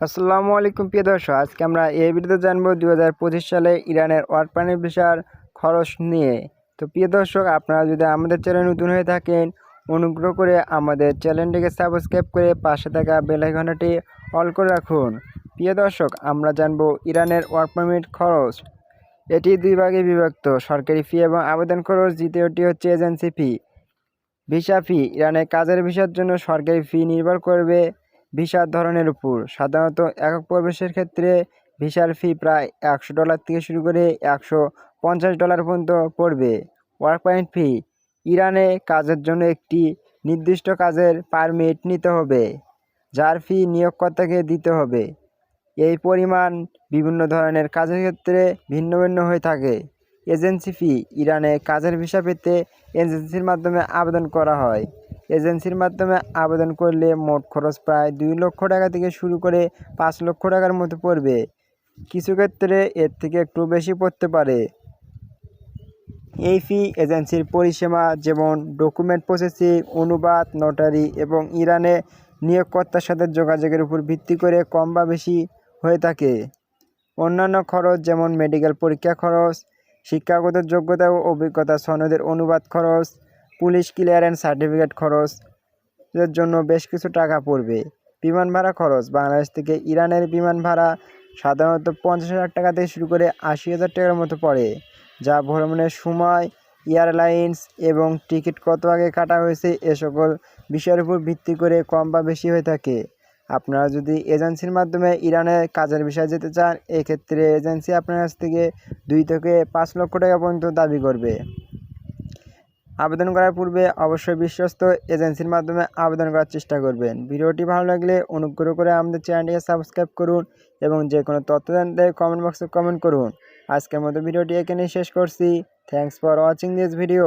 আসসালামু আলাইকুম, প্রিয় দর্শক। আজকে আমরা এই ভিডিওতে জানব দু হাজার পঁচিশ সালে ইরানের ওয়ারপানি ভিসার খরচ নিয়ে। তো প্রিয় দর্শক, আপনারা যদি আমাদের চ্যানেল নতুন হয়ে থাকেন, অনুগ্রহ করে আমাদের চ্যানেলটিকে সাবস্ক্রাইব করে পাশে থাকা বেলাইকনটি অল করে রাখুন। প্রিয় দর্শক, আমরা জানব ইরানের ওয়ার্ক পারমিট খরচ। এটি দুই ভাগে বিভক্ত। সরকারি ফি এবং আবেদন খরচ, দ্বিতীয়টি হচ্ছে এজেন্সি ফি। ভিসা ফি, ইরানের কাজের ভিসার জন্য সরকারি ফি নির্ভর করবে ভিসার ধরনের উপর। সাধারণত একক প্রবেশের ক্ষেত্রে ভিসার ফি প্রায় একশো ডলার থেকে শুরু করে একশো পঞ্চাশ ডলার পর্যন্ত পড়বে। Work point fee. ইরানে কাজের জন্য একটি নির্দিষ্ট কাজের পারমিট নিতে হবে, যার ফি নিয়োগকর্তাকে দিতে হবে। এই পরিমাণ বিভিন্ন ধরনের কাজের ক্ষেত্রে ভিন্ন ভিন্ন হয়ে থাকে। Agency fee. ইরানে কাজের ভিসা পেতে এজেন্সির মাধ্যমে আবেদন করা হয়। এজেন্সির মাধ্যমে আবেদন করলে মোট খরচ প্রায় দুই লক্ষ টাকা থেকে শুরু করে পাঁচ লক্ষ টাকার মতো পড়বে। কিছু ক্ষেত্রে এর থেকে একটু বেশি পড়তে পারে। এই ফি এজেন্সির পরিষেবা যেমন ডকুমেন্ট প্রসেসিং অনুবাদ নোটারি এবং ইরানে নিয়োগকর্তার সাথে যোগাযোগের উপর ভিত্তি করে কম বা বেশি হয়ে থাকে। অন্যান্য খরচ যেমন মেডিকেল পরীক্ষা খরচ, শিক্ষাগত যোগ্যতা ও অভিজ্ঞতা সনদের অনুবাদ খরচ পুলিশ ক্লিয়ারেন্স, সার্টিফিকেট খরচ এর জন্য বেশ কিছু টাকা পড়বে। বিমান ভাড়া খরচ, বাংলাদেশ থেকে ইরানের বিমান ভাড়া সাধারণত পঞ্চাশ হাজার টাকা থেকে শুরু করে আশি হাজার টাকার মতো পড়ে, যা ভ্রমণের সময়, এয়ারলাইন্স এবং টিকিট কত আগে কাটা হয়েছে এ সকল বিষয়ের উপর ভিত্তি করে কম বা বেশি হয়ে থাকে। আপনারা যদি এজেন্সির মাধ্যমে ইরানে কাজের বিষয়ে যেতে চান, এক্ষেত্রে এজেন্সি আপনার কাছ থেকে দুই থেকে পাঁচ লক্ষ টাকা পর্যন্ত দাবি করবে। আবেদন করার পূর্বে অবশ্যই বিশ্বস্ত এজেন্সির মাধ্যমে আবেদন করার চেষ্টা করবেন। ভিডিওটি ভালো লাগলে অনুগ্রহ করে আমাদের চ্যানেলটিকে সাবস্ক্রাইব করুন এবং যে কোনো তথ্য জানতে কমেন্ট বক্সে কমেন্ট করুন। আজকের মতো ভিডিওটি এখানেই শেষ করছি। Thanks for watching this video